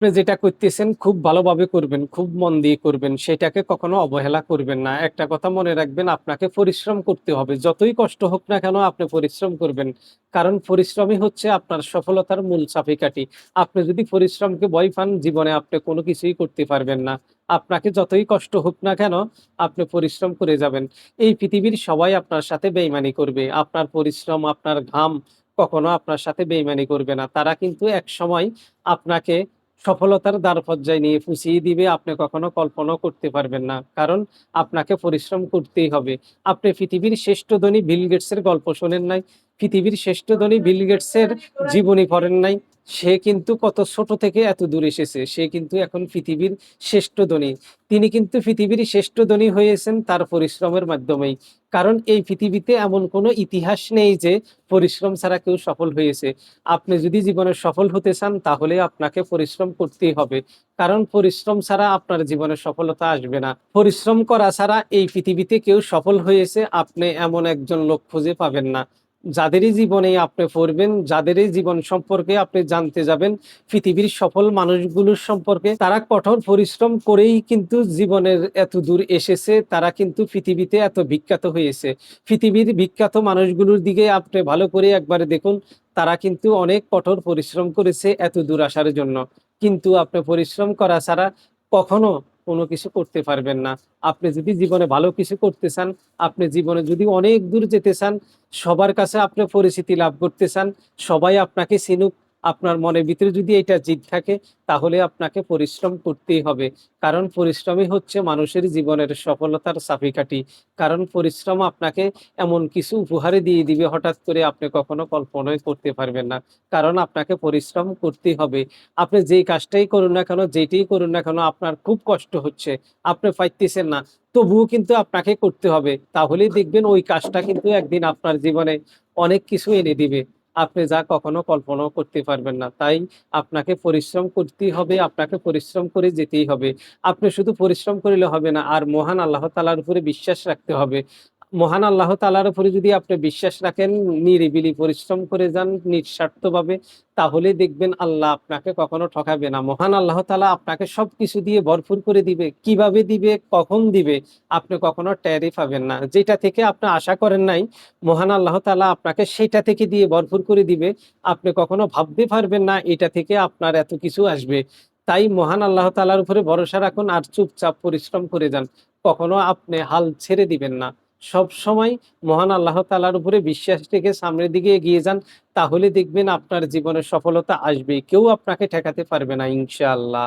আপনি যেটা করতেছেন খুব ভালোভাবে করবেন, খুব মন দিয়ে করবেন। সেটাকে কখনো অবহেলা করবেন না। একটা কথা মনে রাখবেন আপনাকে পরিশ্রম করতে হবে। যতই কষ্ট হোক না কেন আপনি পরিশ্রম করবেন। কারণ পরিশ্রমই হচ্ছে আপনার সফলতার মূল চাবিকাঠি। আপনি যদি পরিশ্রমকে ভয় পান জীবনে আপনি কোনো কিছুই করতে পারবেন না। আপনাকে যতই কষ্ট হোক না কেন আপনি পরিশ্রম করে যাবেন। এই পৃথিবীর সবাই আপনার সাথে বেইমানি করবে। আপনার পরিশ্রম, আপনার ঘাম কখনো আপনার সাথে বেইমানি করবে না। তারা কিন্তু একসময় আপনাকে সফলতার দ্বার-পর্যায়ে নিয়ে পুষিয়ে দিবে, আপনি কখনো কল্পনাও করতে পারবেন না। কারণ আপনাকে পরিশ্রম করতেই হবে। আপনি পৃথিবীর শ্রেষ্ঠ ধনী বিল গেটসের গল্প শোনেন নাই? পৃথিবীর শ্রেষ্ঠ ধনী বিল গেটসের জীবনী পড়েন নাই? সে কিন্তু কত ছোট থেকে এত দূর এসেছে। সে কিন্তু এখন পৃথিবীর শ্রেষ্ঠ ধনী। তিনি কিন্তু পৃথিবীর শ্রেষ্ঠ ধনী হয়েছেন তার পরিশ্রমের মাধ্যমেই। কারণ এই পৃথিবীতে এমন কোনো ইতিহাস নেই যে পরিশ্রম ছাড়া কেউ সফল হয়েছে। আপনি যদি জীবনে সফল হতে চান, তাহলে আপনাকে পরিশ্রম করতেই হবে। কারণ পরিশ্রম ছাড়া আপনার জীবনে সফলতা আসবে না। পরিশ্রম করা ছাড়া এই পৃথিবীতে কেউ সফল হয়েছে, আপনি এমন একজন লোক খুঁজে পাবেন না। যাদেরই জীবনে আপনি পড়বেন, যাদেরই জীবন সম্পর্কে আপনি জানতে যাবেন, পৃথিবীর সফল মানুষগুলোর সম্পর্কে তারা কঠোর পরিশ্রম করেই কিন্তু জীবনের এত দূর এসেছে। তারা কিন্তু পৃথিবীতে এত বিখ্যাত হয়েছে। পৃথিবীর বিখ্যাত মানুষগুলোর দিকে আপনি ভালো করে একবারে দেখুন। তারা কিন্তু অনেক কঠোর পরিশ্রম করেছে এত দূর আসার জন্য। কিন্তু আপনি পরিশ্রম করা ছাড়া কখনো কোনো কিছু করতে পারবেন না। আপনি যদি জীবনে ভালো কিছু করতে চান, আপনি জীবনে যদি অনেক দূর যেতে চান, সবার কাছে আপনি পরিচিতি লাভ করতে চান, সবাই আপনাকে চিনুক, আপনার মনের ভিতরে যদি এটা জিদ থাকে তাহলে আপনাকে পরিশ্রম করতেই হবে। কারণ পরিশ্রমই হচ্ছে মানুষের জীবনের সফলতার চাবিকাঠি। কারণ পরিশ্রম আপনাকে এমন কিছু উপহারে দিয়ে দিবে হঠাৎ করে আপনি কখনো কল্পনাই করতে পারবেন না। কারণ আপনাকে পরিশ্রম করতেই হবে। আপনি যেই কাজটাই করুন না কেন, যেইটাই করুন না কেন আপনার খুব কষ্ট হচ্ছে, আপনি পাইতেছেন না, তবুও কিন্তু আপনাকে করতে হবে। তাহলেই দেখবেন ওই কাজটা কিন্তু একদিন আপনার জীবনে অনেক কিছু এনে দিবে। আপনি যা কখনো কল্পনাও করতে পারবেন না। তাই আপনাকে পরিশ্রম করতেই হবে, আপনাকে পরিশ্রম করে যেতেই হবে। আপনি শুধু পরিশ্রম করিলে হবে না, আর মহান আল্লাহ তালার উপরে বিশ্বাস রাখতে হবে। মহান আল্লাহ তালার উপরে যদি আপনি বিশ্বাস রাখেন, নিরিবিলি পরিশ্রম করে যান নিঃস্বার্থভাবে, তাহলে দেখবেন আল্লাহ আপনাকে কখনো ঠকাবে না। মহান আল্লাহ তালা আপনাকে সবকিছু দিয়ে ভরপুর করে দিবে। কীভাবে দিবে, কখন দিবে আপনি কখনো টেরই পাবেন না। যেটা থেকে আপনি আশা করেন নাই, মহান আল্লাহ তাআলা আপনাকে সেটা থেকে দিয়ে ভরপুর করে দিবে। আপনি কখনো ভাবতে পারবেন না এটা থেকে আপনার এত কিছু আসবে। তাই মহান আল্লাহ তালার উপরে ভরসা রাখুন আর চুপচাপ পরিশ্রম করে যান। কখনো আপনি হাল ছেড়ে দিবেন না। সবসময় মহান আল্লাহ তালার উপরে বিশ্বাস রেখে সামনের দিকে এগিয়ে যান। তাহলে দেখবেন আপনার জীবনে সফলতা আসবে কেউ আপনাকে ঠেকাতে পারবে না, ইনশাআল্লাহ।